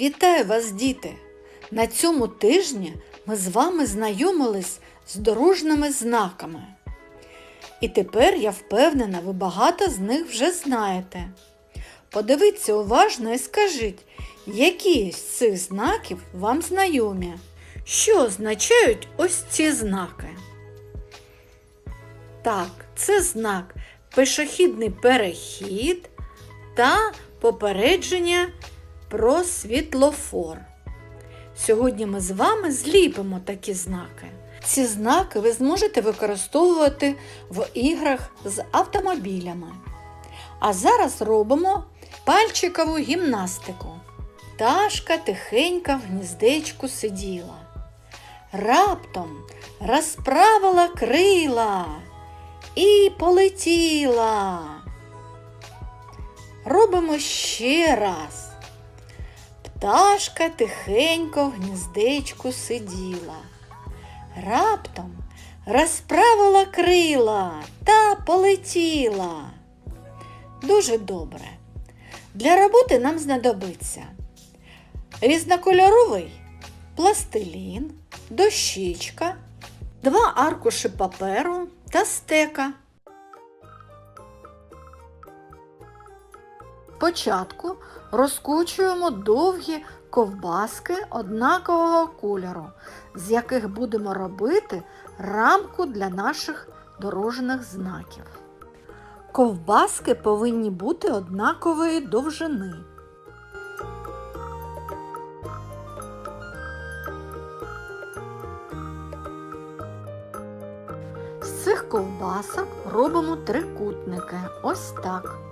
Вітаю вас, діти! На цьому тижні ми з вами знайомились з дорожніми знаками. І тепер я впевнена, ви багато з них вже знаєте. Подивіться уважно і скажіть, які з цих знаків вам знайомі? Що означають ось ці знаки? Так, це знак пішохідний перехід та попередження про світлофор. Сьогодні ми з вами зліпимо такі знаки. Ці знаки ви зможете використовувати в іграх з автомобілями. А зараз робимо пальчикову гімнастику. Пташка тихенько в гніздечку сиділа. Раптом розправила крила і полетіла. Робимо ще раз. Пташка тихенько в гніздечку сиділа. Раптом розправила крила та полетіла. Дуже добре. Для роботи нам знадобиться різнокольоровий пластилін, дощечка, два аркуші паперу та стека. Спочатку розкучуємо довгі ковбаски однакового кольору, з яких будемо робити рамку для наших дорожніх знаків. Ковбаски повинні бути однакової довжини. З цих ковбасок робимо трикутники. Ось так.